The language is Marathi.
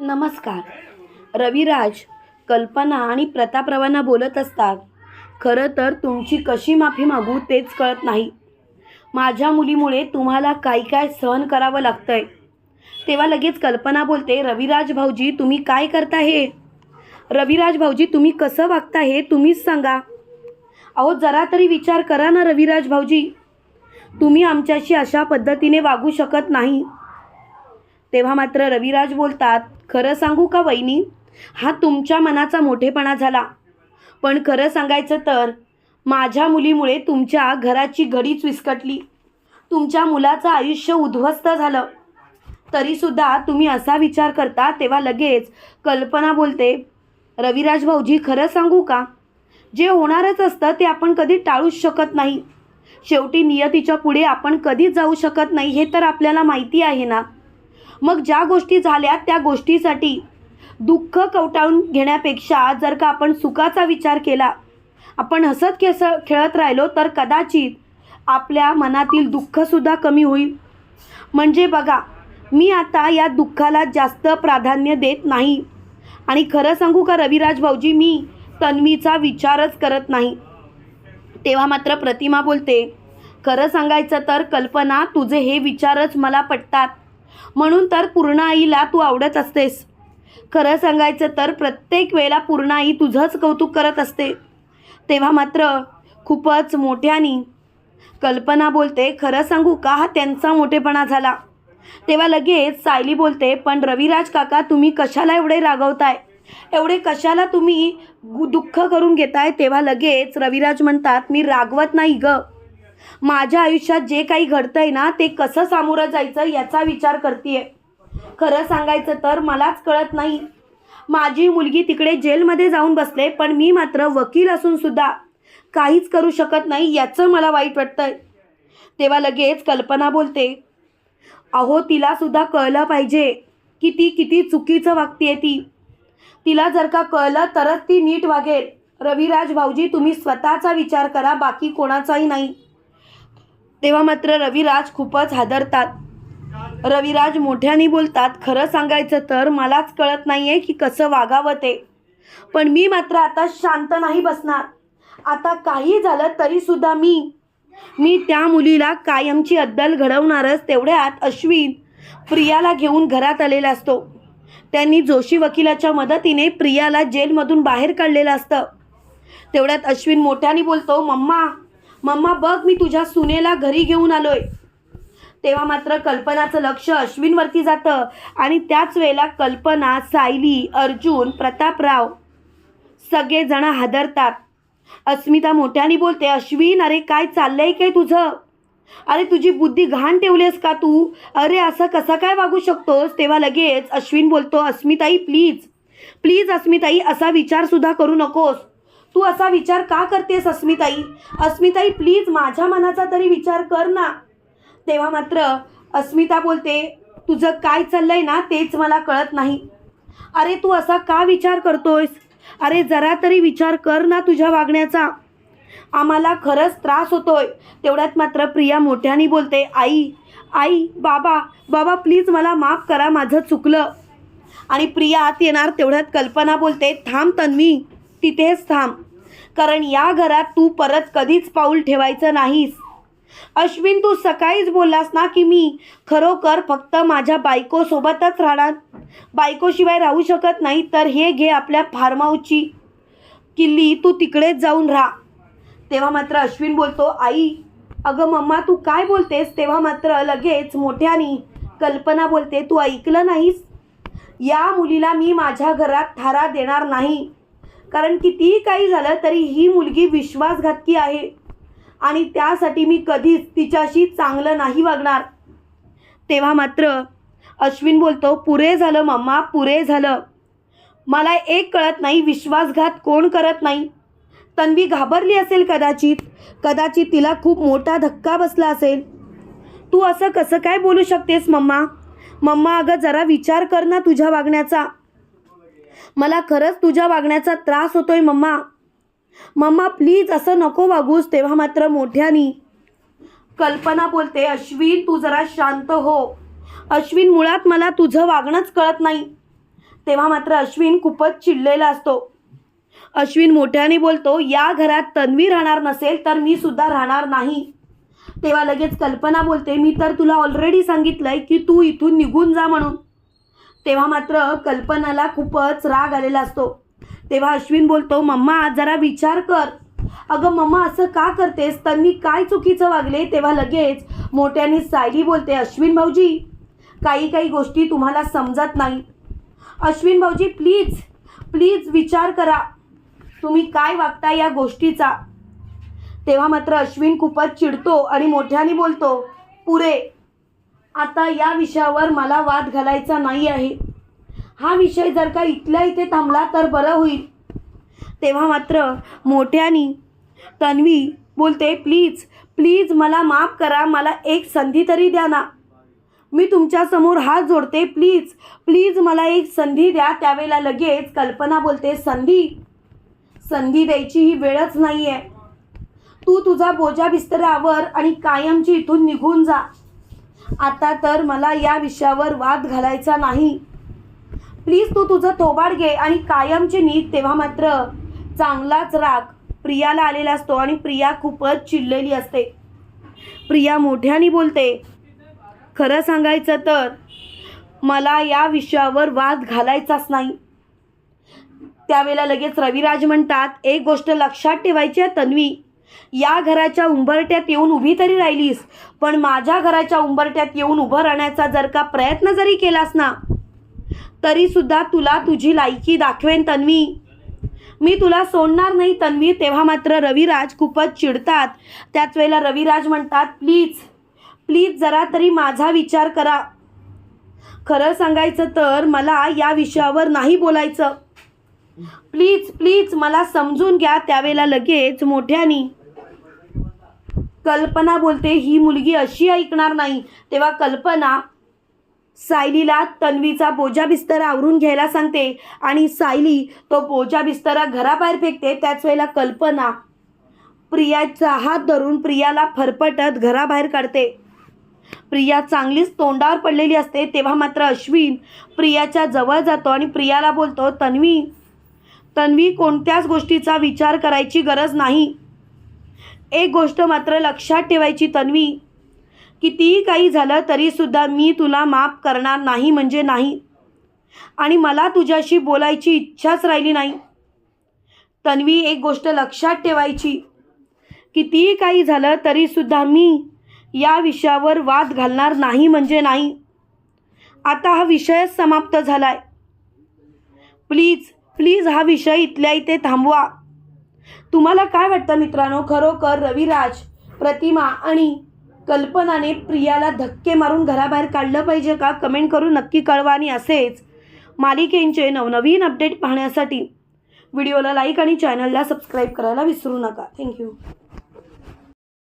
नमस्कार. रविराज कल्पना आणि प्रतापरावांना बोलत असतात. खरं तर तुमची कशी माफी मागू तेच कळत नाही. माझ्या मुलीमुळे तुम्हाला काय काय सहन करावं लागतं आहे तेव्हा लगेच कल्पना बोलते रविराज भाऊजी तुम्ही काय करता हे? रविराज भाऊजी तुम्ही कसं वागता हे तुम्हीच सांगा. अहो जरा तरी विचार करा ना रविराज भाऊजी. तुम्ही आमच्याशी अशा पद्धतीने वागू शकत नाही. तेव्हा मात्र रविराज बोलतात खरं सांगू का वहिनी? हा तुमच्या मनाचा मोठेपणा झाला. पण खरं सांगायचं तर माझ्या मुलीमुळे तुमच्या घराची घडीच विस्कटली. तुमच्या मुलाचं आयुष्य उद्ध्वस्त झालं. तरीसुद्धा तुम्ही असा विचार करता तेव्हा लगेच कल्पना बोलते रविराज भाऊजी खरं सांगू का? जे होणारच असतं ते आपण कधी टाळूच शकत नाही. शेवटी नियतीच्या पुढे आपण कधीच जाऊ शकत नाही हे तर आपल्याला माहिती आहे ना. मग ज्या गोष्टी झाल्या त्या गोष्टीसाठी दुःख कवटाळून घेण्यापेक्षा जर का आपण सुखाचा विचार केला आपण हसत खेस खेळत राहिलो तर कदाचित आपल्या मनातील दुःखसुद्धा कमी होईल. म्हणजे बघा मी आता या दुःखाला जास्त प्राधान्य देत नाही. आणि खरं सांगू का रविराज भाऊजी मी तन्वीचा विचारच करत नाही. तेव्हा मात्र प्रतिमा बोलते खरं सांगायचं तर कल्पना तुझे हे विचारच मला पटतात. म्हणून तर पूर्ण आईला तू आवडत असतेस. खरं सांगायचं तर प्रत्येक वेळेला पूर्ण आई तुझंच कौतुक करत असते. तेव्हा मात्र खूपच मोठ्यानी कल्पना बोलते खरं सांगू का? हा त्यांचा मोठेपणा झाला. तेव्हा लगेच सायली बोलते पण रविराज काका तुम्ही कशाला एवढे रागवताय? एवढे कशाला तुम्ही गु- दुःख करून घेताय? तेव्हा लगेच रविराज म्हणतात मी रागवत नाही गं. माझ्या आयुष्यात जे काही घडतंय ना ते कसं सामोरं जायचं याचा विचार करते खरं सांगायचं तर मलाच कळत नाही. माझी मुलगी तिकडे जेलमध्ये जाऊन बसले पण मी मात्र वकील असून सुद्धा काहीच करू शकत नाही याचं मला वाईट वाटतंय. तेव्हा लगेच कल्पना बोलते अहो तिला सुद्धा कळलं पाहिजे की ती किती चुकीचं वागतीये ती. तिला जर का कळलं तरच ती नीट वागेल. रविराज भाऊजी तुम्ही स्वतःचा विचार करा बाकी कोणाचाही नाही. तेव्हा मात्र रविराज खूपच हादरतात. रविराज मोठ्याने बोलतात खरं सांगायचं तर मलाच कळत नाही आहे की कसं वागावं ते. पण मी मात्र आता शांत नाही बसणार. आता काही झालं तरीसुद्धा मी मी त्या मुलीला कायमची अद्दल घडवणारच तेवढ्यात अश्विन प्रियाला घेऊन घरात आलेला असतो. त्यांनी जोशी वकिलाच्या मदतीने प्रियाला जेलमधून बाहेर काढलेलं असतं. तेवढ्यात अश्विन मोठ्याने बोलतो मम्मा मम्मा बघ मी तुझ्या सुनेला घरी घेऊन आलोय. तेव्हा मात्र कल्पनाचं लक्ष अश्विनवरती जातं आणि त्याच वेळेला कल्पना सायली अर्जुन प्रतापराव सगळेजण हादरतात. अस्मिता मोठ्याने बोलते अश्विन अरे काय चाललंय काय तुझं? अरे तुझी बुद्धी घाण ठेवलीस का तू? अरे असं कसं काय वागू शकतोस? तेव्हा लगेच अश्विन बोलतो अस्मिताई प्लीज प्लीज अस्मिताई असा विचारसुद्धा करू नकोस. तू असा विचार का करतेस अस्मिताई? अस्मिताई प्लीज माझ्या मनाचा तरी विचार कर ना. तेव्हा मात्र अस्मिता बोलते तुझं काय चाललंय ना तेच मला कळत नाही. अरे तू असा का विचार करतोयस? अरे जरा तरी विचार कर ना तुझ्या वागण्याचा. आम्हाला खरंच त्रास होतोय. तेवढ्यात मात्र प्रिया मोठ्याने बोलते आई आई बाबा बाबा प्लीज मला माफ करा माझं चुकलं. आणि प्रिया आत येणार तेवढ्यात कल्पना बोलते थांब तन्वी. तिथेच थांब. कारण या घरात तू परत कधीच पाऊल ठेवायचं नाहीस. अश्विन तू सकाळीच बोललास ना की मी खरोखर फक्त माझ्या बायकोसोबतच राहणार? बायकोशिवाय राहू शकत नाही तर हे घे आपल्या फार्महाऊसची किल्ली तू तिकडेच जाऊन राहा. तेव्हा मात्र अश्विन बोलतो आई अगं मम्मा तू काय बोलतेस? तेव्हा मात्र लगेच मोठ्यानी कल्पना बोलते तू ऐकलं नाहीस? या मुलीला मी माझ्या घरात थारा देणार नाही. कारण कितीही काही झालं तरी ही मुलगी विश्वासघातकी आहे. आणि त्यासाठी मी कधीच तिच्याशी चांगलं नाही वागणार. तेव्हा मात्र अश्विन बोलतो पुरे झालं मम्मा पुरे झालं. मला एक कळत नाही विश्वासघात कोण करत नाही. तन्वी घाबरली असेल कदाचित कदाचित तिला खूप मोठा धक्का बसला असेल. तू असं कसं काय बोलू शकतेस मम्मा मम्मा अगं जरा विचार कर ना तुझ्या वागण्याचा. मला खरंच तुझ्या वागण्याचा त्रास होतोय मम्मा. मम्मा प्लीज असं नको वागूस तेव्हा मात्र मोठ्यानी. कल्पना बोलते अश्विन तू जरा शांत हो. अश्विन मुळात मला तुझं वागणंच कळत नाही. तेव्हा मात्र अश्विन खूपच चिडलेला असतो. अश्विन मोठ्याने बोलतो या घरात तन्वी राहणार नसेल तर मी सुद्धा राहणार नाही. तेव्हा लगेच कल्पना बोलते मी तर तुला ऑलरेडी सांगितलंय की तू इथून निघून जा म्हणून. तेव्हा मात्र कल्पनाला खूपच राग आलेला असतो. तेव्हा अश्विन बोलतो मम्मा जरा विचार कर. अगं मम्मा असं का करतेस? तन्वी काय चुकीचं वागले? तेव्हा लगेच मोठ्याने सायली बोलते अश्विन भाऊजी काही काही गोष्टी तुम्हाला समजत नाही. अश्विन भाऊजी प्लीज प्लीज विचार करा. तुम्ही काय वागता या गोष्टीचा? तेव्हा मात्र अश्विन खूपच चिडतो आणि मोठ्याने बोलतो पुरे आता या विषयावर मला वाद घालायचा नाही आहे. हा विषय जर का इथल्या इथे थांबला तर बरं होईल. तेव्हा मात्र मोठ्यानी तन्वी बोलते प्लीज प्लीज मला माफ करा मला एक संधी तरी द्या ना. मी तुमच्यासमोर हात जोडते प्लीज प्लीज मला एक संधी द्या. त्यावेळेला लगेच कल्पना बोलते संधी? संधी द्यायची ही वेळच नाही आहे तू तुझा बोजा बिस्तरावर आणि कायमची इथून निघून जा. आता तर मला या विषयावर वाद घालायचा नाही. प्लीज तू तुझं थोबाड घे आणि कायमची नीट तेव्हा मात्र चांगलाच राग. प्रियाला आलेला असतो आणि प्रिया खूपच चिडलेली असते. प्रिया मोठ्याने बोलते खरं सांगायचं तर मला या विषयावर वाद घालायचाच नाही. त्यावेळेला लगेच रविराज म्हणतात एक गोष्ट लक्षात ठेवायची आहे तन्वी या घराच्या उंबरट्यात येऊन उभी तरी राहिलीस पण माझ्या घराच्या उंबरट्यात येऊन उभं राहण्याचा जर का प्रयत्न जरी केलास ना तरी सुद्धा तुला तुझी लायकी दाखवेन तन्वी. मी तुला सोडणार नाही तन्वी तेव्हा मात्र रविराज खूपच चिडतात. त्याच वेळेला रविराज म्हणतात प्लीज प्लीज जरा तरी माझा विचार करा. खरं सांगायचं तर मला या विषयावर नाही बोलायचं. प्लीज प्लीज मला समजून घ्या त्यावेळेला लगेच मोठ्यानी. कल्पना बोलते ही मुलगी अशी ऐकणार नाही. तेव्हा कल्पना सायलीला तन्वीचा बोजा बिस्तरा आवरून घ्यायला सांगते आणि सायली तो बोजा बिस्तरा घराबाहेर फेकते. त्याच वेळेला कल्पना प्रियाचा हात धरून प्रियाला फरफटत घराबाहेर काढते. प्रिया चांगलीच तोंडावर पडलेली असते. तेव्हा मात्र अश्विन प्रियाच्या जवळ जातो आणि प्रियाला बोलतो तन्वी तन्वी कोणत्याच गोष्टीचा विचार करायची गरज नाही. एक गोष्ट मात्र लक्षात ठेवायची तन्वी कितीही काही झालं तरीसुद्धा मी तुला माफ करणार नाही म्हणजे नाही. आणि मला तुझ्याशी बोलायची इच्छाच राहिली नाही. तन्वी एक गोष्ट लक्षात ठेवायची कितीही काही झालं तरीसुद्धा मी या विषयावर वाद घालणार नाही म्हणजे नाही. आता हा विषयच समाप्त झाला आहे प्लीज प्लीज हा विषय इथल्या इथे थांबवा. तुम्हाला काय वाटतं मित्रांनो? खरोखर रविराज प्रतिमा आणि कल्पनाने प्रियाला धक्के मारून घराबाहेर काढलं पाहिजे का? कमेंट करून नक्की कळवा आणि असेच मालिकेंचे नवनवीन अपडेट पाहण्यासाठी. व्हिडिओला लाईक आणि चॅनलला सबस्क्राईब करायला विसरू नका. थँक्यू